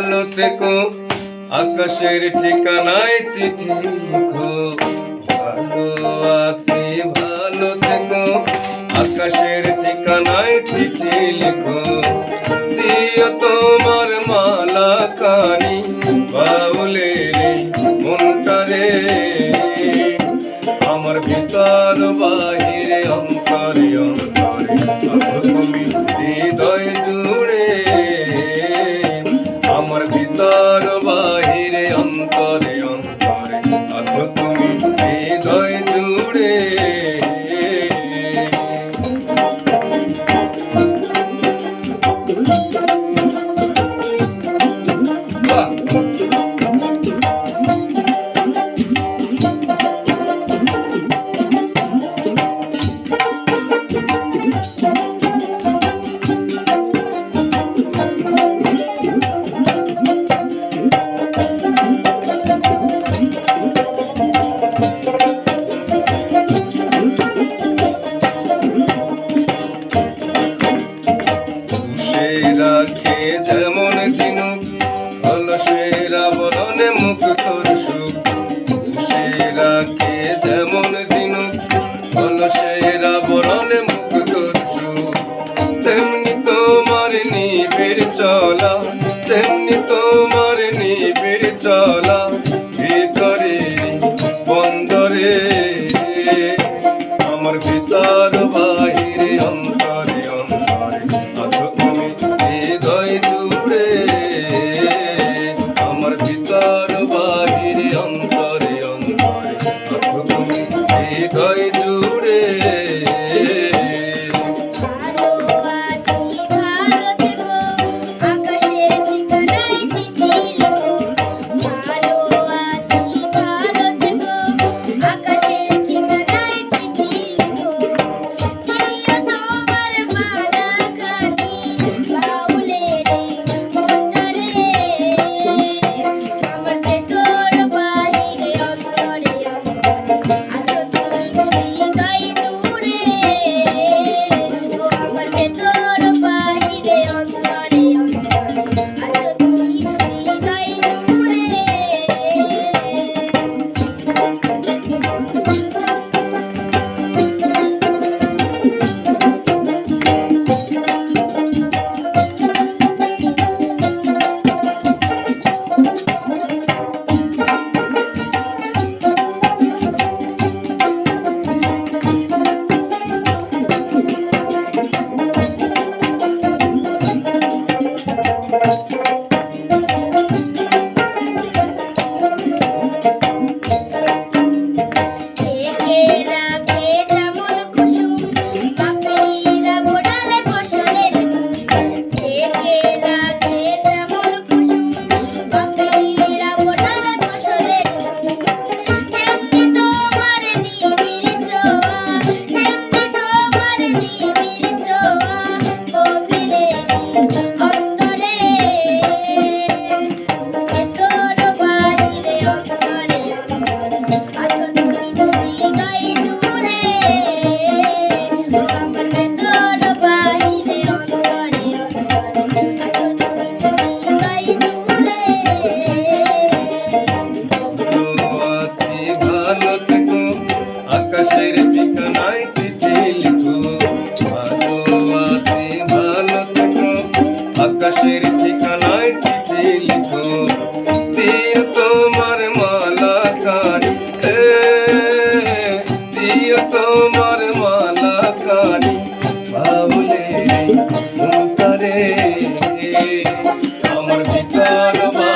ভালো থেকো আকাশের ঠিকানায় চিঠি লিখো। ভালো আছি, ভালো থেকো, আকাশের ঠিকানায় চিঠি লিখো। দিও তোমার মালা কানি বাউলে মনটারে আমার ভিতর বাই হৃদয় জুড়ে যেমন ঝিনুক, কলসের আবরণে মুখ তোর সুখ রাখে যেমন ঝিনুক, কলসের আবরণে মুখ তোর সুখ। তেমনি তোমার নিবিড় চলা, তেমনি তোমার নিবিড় চলা ভিতরে, বন্দরে। আমার ভিতর ভা God. agora.